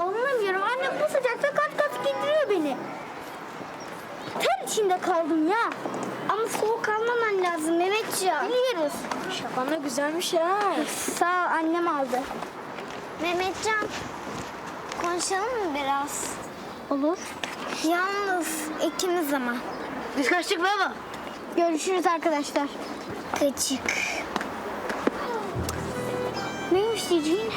Anlamıyorum. Annem bu sıcakta kat kat giydiriyor beni. Ter içinde kaldım ya. Ama soğuk almaman lazım Mehmetciğim. Biliyoruz. Şapan da güzelmiş ha. Sağ ol annem aldı. Mehmetcan, konuşalım mı biraz? Olur. Yalnız ikimiz ama. Biz kaçtık baba. Görüşürüz arkadaşlar. Gıcık. Neymiş diyeceğin?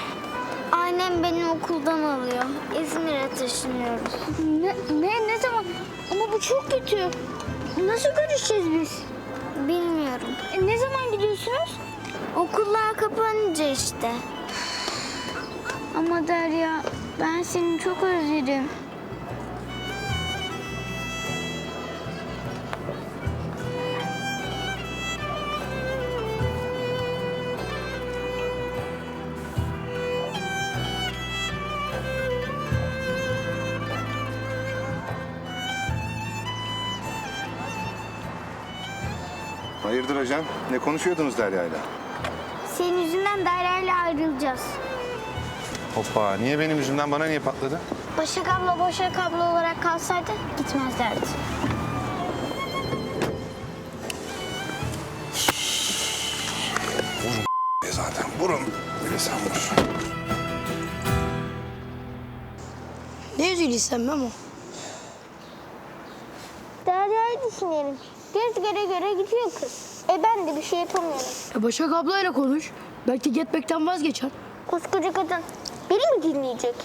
Annem beni okuldan alıyor. İzmir'e taşınıyoruz. Ne, ne, ne zaman? Ama bu çok kötü. Nasıl görüşeceğiz biz? Bilmiyorum. E, ne zaman gidiyorsunuz? Okullar kapanınca işte. Ama Derya ben seni çok özledim. Hayırdır hocam? Ne konuşuyordunuz Derya'yla? Senin yüzünden Derya ile ayrılacağız. Hoppa, niye benim yüzümden bana niye patladı? Başak abla Başak abla olarak kalsaydı gitmezlerdi. E zaten vurun. Bir de sen vur. Ne üzülüyorsun Memo? Derya'yı düşünelim. Göz göre göre gidiyor kız. E ben de bir şey yapamıyorum. E Başak ablayla konuş. Belki gitmekten vazgeçer. Koskoca kadın beni mi dinleyecek?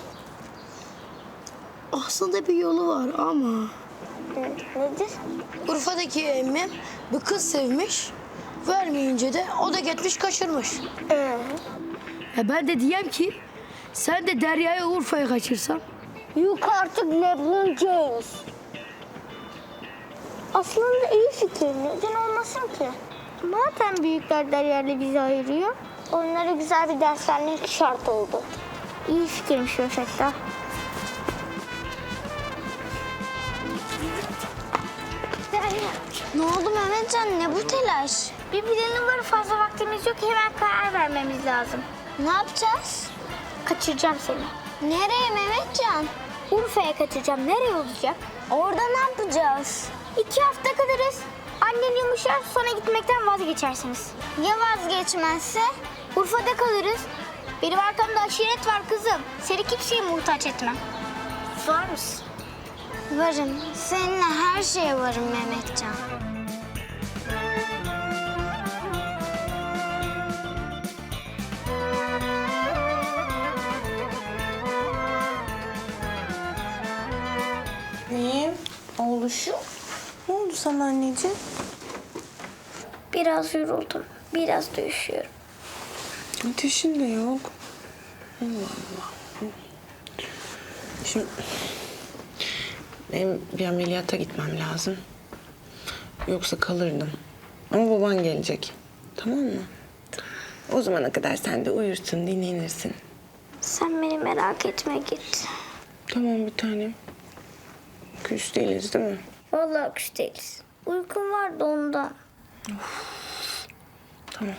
Aslında bir yolu var ama... Nedir? Urfa'daki emmim bir kız sevmiş. Vermeyince de o da gitmiş kaçırmış. Ee, E ben de diyem ki sen de Derya'yı Urfa'ya kaçırsan. yok artık LeBron James. Aslında iyi fikir. Neden olmasın ki? Madem büyükler ile bizi ayırıyor. Onlara güzel bir ders vermek şart oldu. İyi fikirmiş. Derya, ne oldu Mehmetcan? Ne bu telaş? Bir planım var fazla vaktimiz yok hemen karar vermemiz lazım. Ne yapacağız? Kaçıracağım seni. Nereye Mehmetcan? Urfa'ya kaçıracağım. Nereye olacak? Orada ne yapacağız? İki hafta kalırız. Annen yumuşar sonra gitmekten vazgeçersiniz. Ya vazgeçmezse? Urfa'da kalırız. Benim arkamda aşiret var kızım. Seni kimseye muhtaç etmem. Var mısın? Varım. Seninle her şeye varım Mehmetcan. Sana anneciğim? Biraz yoruldum. Biraz da üşüyorum. Ateşin de yok. Allah Allah. Şimdi benim bir ameliyata gitmem lazım. Yoksa kalırdım. Ama baban gelecek. Tamam mı? O zamana kadar sen de uyursun, dinlenirsin. Sen beni merak etme git. Tamam bir tanem. Küs değiliz değil mi? Vallahi kuş değiliz. Uykum vardı ondan. Tamam.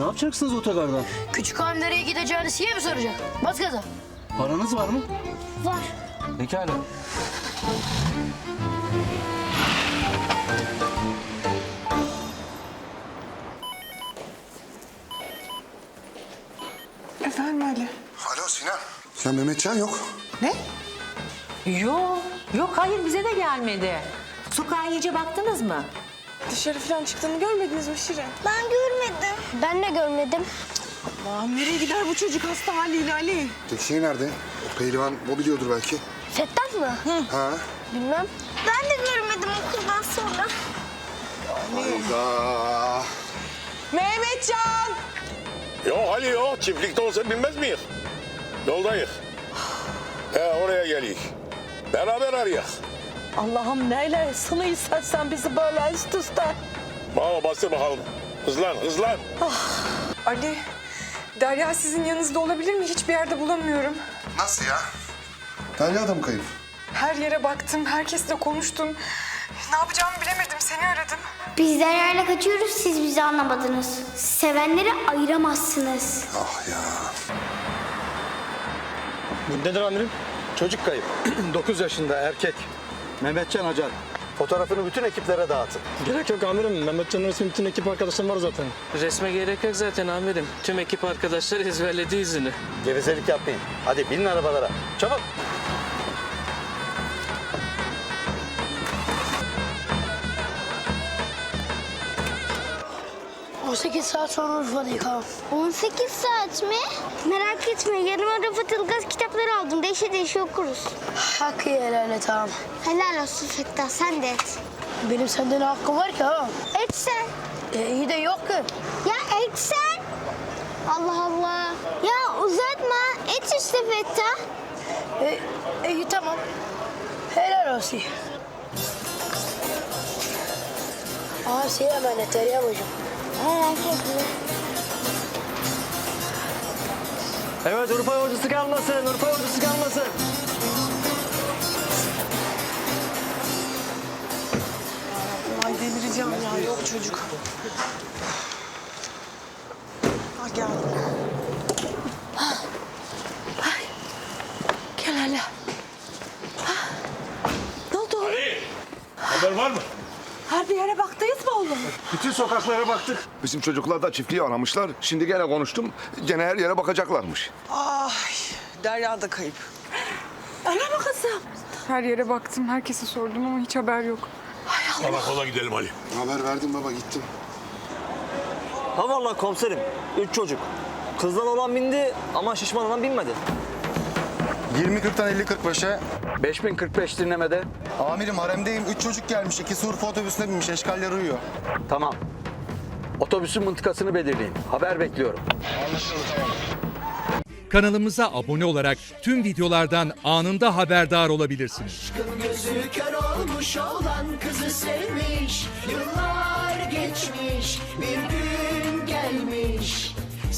Ne yapacaksınız otogarda? Küçük hanım nereye gideceğini size mi soracak? Bas gaza. Paranız var mı? Var. Pekala. Efendim Ali. Alo Sinan. Sen Mehmetcan yok. Ne? Yok, yok hayır bize de gelmedi. Sokağa iyice baktınız mı? Dışarı falan çıktığını görmediniz mi Şirin? Ben görmedim. Ben de görmedim. Allah'ım nereye gider bu çocuk hasta haliyle Ali? Tek şey nerede? O pehlivan o biliyordur belki. Fettah mı? Ha? Bilmem. Ben de görmedim okuldan sonra. Hayda. Mehmetcan! Yok Ali yok. Çiftlikte olsa bilmez miyiz? Yoldayız. He oraya geliyor. Beraber arayak. Allah'ım neyle sını istersen bizi böyle üst üste. Bana bastır bakalım. Hızlan hızlan. Ali, Derya sizin yanınızda olabilir mi? Hiçbir yerde bulamıyorum. Nasıl ya? Derya da mı kayıp? Her yere baktım, herkesle konuştum. Ne yapacağımı bilemedim, seni aradım. Biz Derya'yla kaçıyoruz, siz bizi anlamadınız. Sevenleri ayıramazsınız. Ah ya. Bu nedir amirim? Çocuk kayıp. 9 yaşında erkek. Mehmetcan Acar. Fotoğrafını bütün ekiplere dağıtın. Gerek yok amirim. Mehmetcan'ın resmi bütün ekip arkadaşım var zaten. Resme gerek yok zaten amirim. Tüm ekip arkadaşlar ezberledi yüzünü. Gevezelik yapmayın. Hadi binin arabalara. Çabuk. 18 saat sonra Urfa'dayız ha. 18 saat mi? Merak etme, yanıma Rafet Ilgaz kitapları aldım. Değişe değişe okuruz. Hakkı helal et ağam. Helal olsun Fettah, sen de et. Benim senden hakkım var ki ha? Et sen. E, iyi de yok ki. Ya et sen. Allah Allah. Ya uzatma. Et işte Fettah. E, e, iyi tamam. Helal olsun. Aa şey emanet Derya bacım. Evet Urfa yolcusu kalmasın. Urfa yolcusu kalmasın. Ay delireceğim ya, yok çocuk. Ha gel. Gel hele. Ne oldu oğlum? Haber var mı? Her bir yere baktınız mı oğlum? Bütün sokaklara baktık. Bizim çocuklar da çiftliği aramışlar. Şimdi gene konuştum. Gene her yere bakacaklarmış. Ay, Derya da kayıp. Öyle mi kızım? Her yere baktım, herkese sordum ama hiç haber yok. Karakola gidelim Ali. Haber verdim baba gittim. Ha vallahi komiserim. Üç çocuk. Kızdan olan bindi ama şişman olan binmedi. 20.40'tan 50.45'e. 5045 dinlemede. Amirim haremdeyim. Üç çocuk gelmiş. İkisi Urfa otobüsüne binmiş. Eşkaller uyuyor. Tamam. Otobüsün mıntıkasını belirleyin. Haber bekliyorum. Kanalımıza abone olarak tüm videolardan anında haberdar olabilirsiniz. Gözü kör olmuş olan kızı sevmiş Yıllar geçmiş bir gün gelmiş